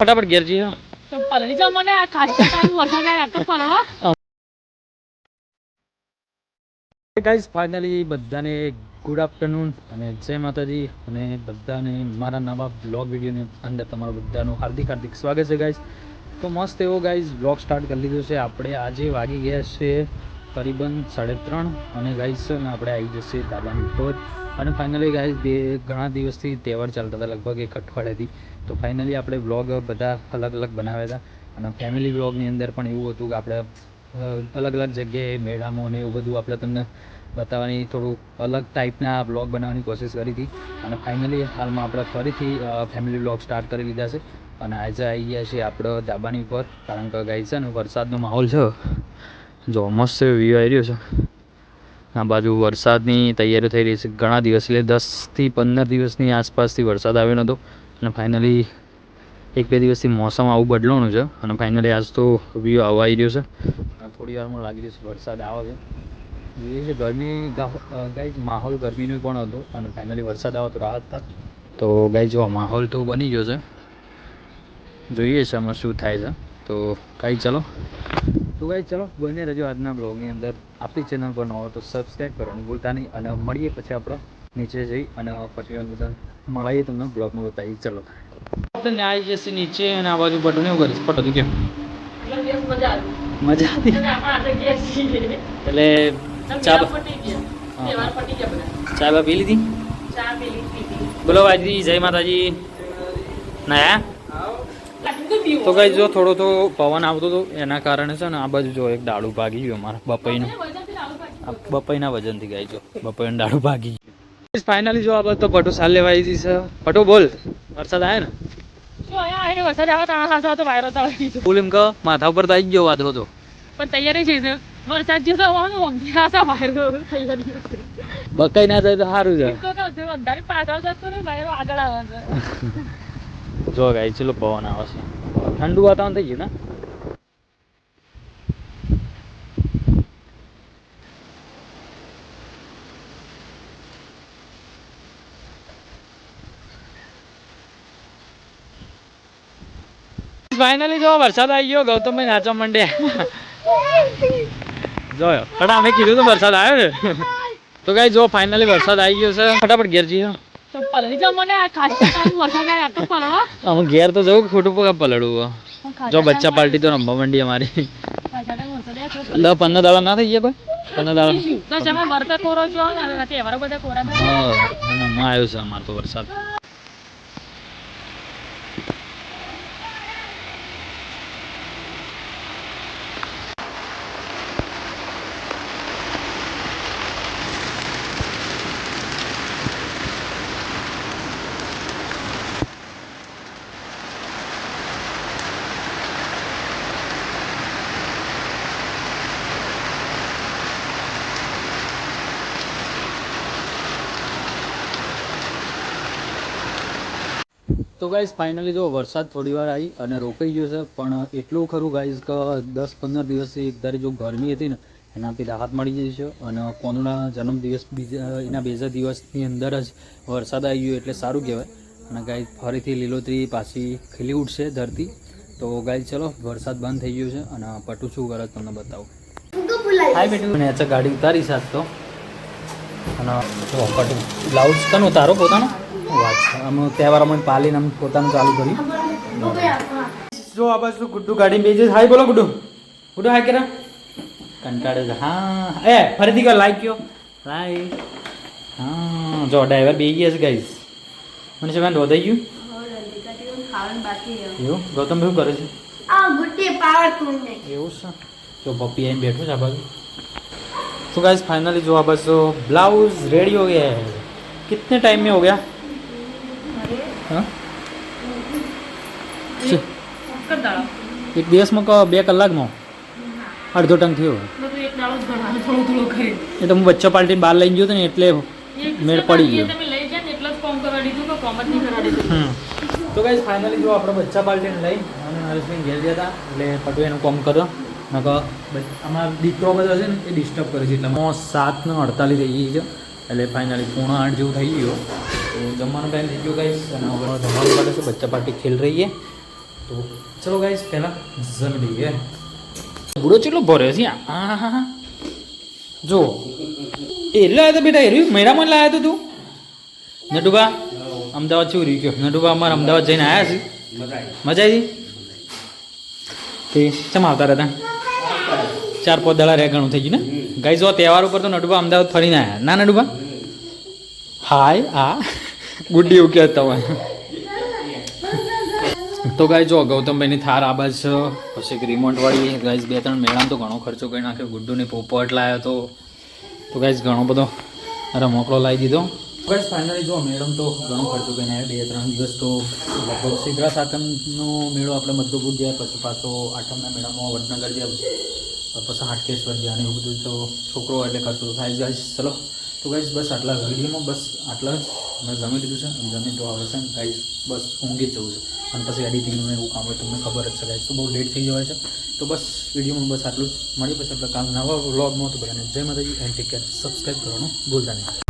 ફટાફટ ઘેર જઈએ. તો પલળી જાઓ મને આ ખાસી ટાઈમ વરસાદ આવે આ તો પલળો ગાઈઝ ફાઇનલી બધાને ગુડ આફ્ટરનૂન અને જય માતાજી અને બધાને મારા નવા બ્લોગ વિડીયોની અંદર તમારું બધાનું હાર્દિક હાર્દિક સ્વાગત છે ગાઈઝ તો મસ્ત એવો ગાઈઝ બ્લોગ સ્ટાર્ટ કરી લીધો છે. આપણે આજે વાગી ગયા છે કરીબન સાડે ત્રણ. અને ગાઈઝ આપણે આવી જશે ધાબાની પર. અને ફાઇનલી ગાઈઝ બે ઘણા દિવસથી તહેવાર ચાલતા હતા, લગભગ એક અઠવાડિયાથી. તો ફાઇનલી આપણે બ્લોગ બધા અલગ અલગ બનાવ્યા હતા. અને ફેમિલી બ્લોગની અંદર પણ એવું હતું કે આપણે અલગ અલગ જગ્યાએ મેળામાં ને એવું બધું આપણે તમને બતાવવાની થોડું અલગ ટાઈપના બ્લોગ બનાવવાની કોશિશ કરી હતી. અને ફાઇનલી હાલમાં આપણે ફરીથી ફેમિલી બ્લોગ સ્ટાર્ટ કરી લીધા છે. અને આજે આવી ગયા છે આપણે ધાબાની ઉપર. કારણ કે ગાઈ છે ને, વરસાદનો માહોલ છે. જો મસ્ત વ્યૂ આવી રહ્યો છે. આ બાજુ વરસાદની તૈયારીઓ થઈ રહી છે. ઘણા દિવસ એટલે દસથી પંદર દિવસની આસપાસથી વરસાદ આવ્યો નહોતો અને ફાઇનલી એક બે દિવસથી મોસમ આવું બદલવાનું છે. અને ફાઇનલી આજ તો વ્યૂ આવવા આવી રહ્યો છે. થોડી વારમાં લાગી રહ્યું છે. વરસાદ આવે છે. છે, ગરમી ગાઈ માહોલ ગરમીનો પણ હતો. અને ફાઇનલી વરસાદ આવે તો રાહત હતા તો ગાઈ જો માહોલ તો બની ગયો છે. જોઈએ છે આમાં શું થાય છે. તો કાંઈ ચલો. તો ગાઈ ચલો બને રહેજો આજના બ્લોગની અંદર. આપણી ચેનલ પર ન હોય તો સબસ્ક્રાઈબ કરવાનું ભૂલતા નહીં અને મળીએ પછી આપણે નીચે જઈ અને પછી મળીએ તમને બ્લોગમાં બતાવી ચલો. આપણે આવી જશે નીચે અને આ બાજુ બટન એવું કરીશ. પટું કેમ મજા આવી. હતી એટલે ચા ચા પટી ગયા. હા. તહેવાર પટી ગયા બધા. ચા બા પી લીધી? બોલો વાજી જય માતાજી. નાયા? આટલું તો કઈ જો થોડો તો પવન આવતો હતો એના કારણે છે ને આ બાજુ જો એક દાડું ભાગી ગયું અમારા બપઈનું. બપાઈના વજનથી ગાય જો બપઈનું દાડું ભાગી ગયું. ફાઇનલી જો આ બાજુ તો પટો સાલ લેવાઈ આવી છે. પટો બોલ વરસાદ આવે ને? વરસાદ આવે તાણા વાયરો તો. બોલ એમ કહો માથા ઉપર તો આવી ગયો વાદળો તો. પણ તૈયારી છે વરસાદ જેવો આવવાનો ઊંઘી વાયરો તૈયારી બકાઈ ના થાય તો સારું છે. પાછળ જતો ને વાયરો આગળ આવે છે. જો ગાય ચલો પવન આવે છે. ઠંડુ વાતાવરણ થઈ ગયું ને? ફાઇનલી જો, વરસાદ આવી ગયો, ગૌતમભાઈ નાચવા માંડ્યા જોયો. પણ અમે કીધું તો વરસાદ આવ્યો ને તો કઈ જો ફાઇનલી વરસાદ આવી ગયો છે. ફટાફટ ઘેર જઈએ. તો પલળી જાઓ મને આ ખાસા વરસાદ આ તો પલળો. અમે ઘેર તો જવું ખોટું પગા પલડવું જો બચ્ચા પાર્ટી તો રમવા માંડી અમારી. એટલે પંદર દાડા ના થઈ ગયા ભાઈ પંદર દાડા. કોરો છો બધા કોરા હા આવ્યો છે અમારે તો વરસાદ. તો ગાઈઝ ફાઇનલી જો વરસાદ થોડી વાર આવી અને રોકાઈ ગયો છે, પણ એટલું ખરું ગાઈઝ કે દસ પંદર દિવસથી એક ધારી જો ગરમી હતી ને, એનાથી રાહત મળી ગઈ છે અને કોનુના જન્મદિવસ બીજા, એના બીજા દિવસની અંદર જ વરસાદ આવી ગયો એટલે સારું કહેવાય. અને ગાઈઝ ફરીથી લીલોતરી પાછી ખીલી ઉઠશે ધરતી. તો ગાઈઝ ચલો, વરસાદ બંધ થઈ ગયો છે અને પટુ શું કરે તમને બતાવું. હાય બેટું. અચ્છા ગાડી ઉતારી સાત તો. અને જો, પટુ બ્લાઉઝ કનો તારો પોતાનો. છે અમે તહેવાર અમે પાલીને અમે પોતાનું ચાલુ કર્યું જો આ બાજુ ગુડ્ડુ ગાડી બેસી છે હાય બોલો ગુડ્ડુ ગુડ્ડુ હાય કેરા કંટાળે છે હા એ ફરીથી કર લાઈક કયો લાઈક હા જો ડ્રાઈવર બેસી ગયા છે ગાઈઝ મને છે મેં દોધાઈ ગયું એવું ગૌતમ શું કરે છે આ ગુટ્ટી પાવર તુંડે એવું છે જો પપ્પી આવીને બેઠો છે આ બાજુ तो गाइस फाइनली जो आप बस ब्लाउज रेडी हो गया है कितने टाइम में हो गया દાડો. એક દિવસમાં કહો બે કલાકમાં? અડધો ટંગ થયો એ તો હું બચ્ચા પાર્ટી બહાર લઈને ગયો ને એટલે મેળ પડી ગયો. તમે લઈ જાય ને એટલો જ કોમ કરવા દીધું કે કોમ જ નહીં કરવા દીધું. હમ. તો કઈ ફાઇનલી જો આપણે બચ્ચા પાર્ટીને લઈ અને નરેશભાઈ ઘેર ગયા હતા એટલે પટુ એનું કોમ કર્યો. નકર અમારા દીકરો બધો છે ને એ ડિસ્ટર્બ કરે છે એટલે સાત ને અડતાલીસ થઈ ગઈ છે એટલે ફાઇનલી પૂણા આઠ જેવું થઈ ગયો. તો જમવાનો ટાઈમ થઈ ગયો ગાઈસ અને હવે જમવાનું માટે છે બચ્ચા પાર્ટી ખેલ રહી है તો ચલો ગાઈસ પહેલાં જમી લઈએ બુડો ચેટલો ભર્યો છે આ? હા હા જો એટલે આવ્યો તો બેટા એ રહ્યું મેળામાં લાવ્યો તો તું? નટુબા અમદાવાદ શું રહ્યું ગયો નટુબા અમારે અમદાવાદ જઈને આવ્યા છે. મજા આવી? તે ચમ આવતા રહેતા? ચાર પાંચ દડા રહે ઘણું થઈ ગયું ને? ગાઈ જો તહેવાર ઉપર તો નટુબા અમદાવાદ ફરીને આવ્યા ના નટુબા હાય આ. ગુડ્ડી એવું કહેતા હોય. તો ગાય જો ગૌતમભાઈની થાર આબા છે. પછી એક રિમોટ વાળી ગાઈઝ બે ત્રણ મેળામાં તો ઘણો ખર્ચો કરી નાખ્યો. ગુડ્ડુને પોપટ લાવ્યો તો. તો ગાઈઝ ઘણો બધો રમકડો લાવી દીધો. ગાઈઝ ફાઇનલી જો મેડમ તો ઘણો ખર્ચો કરીને બે ત્રણ દિવસ તો લગભગ શીતળા સાતમનો મેળો આપણે મધુપુર ગયા, પછી પાછો આઠમના મેળામાં વડનગર ગયા, પછી હાટકેશ્વર ગયા અને એવું બધું તો છોકરો એટલે ખર્ચો થાય ગાઈઝ ચલો. તો ગાઈઝ બસ આટલા વિડીયોમાં બસ આટલા જ. મેં જમી લીધું છે અને જમીન તો આવે છે ને ગાઈઝ બસ ઊંઘી જ જવું છે. અને પછી એડિટિંગનું એવું કામ હોય તમને ખબર જ છે ગાઈઝ તો બહુ લેટ થઈ જવાય છે. તો બસ વિડીયોમાં બસ આટલું જ. મળી પછી આપણે કામ નવા વ્લોગમાં તો બધાને જય માતાજી એન્ડ ટેક કેર સબસ્ક્રાઈબ કરવાનું ભૂલતા નહીં.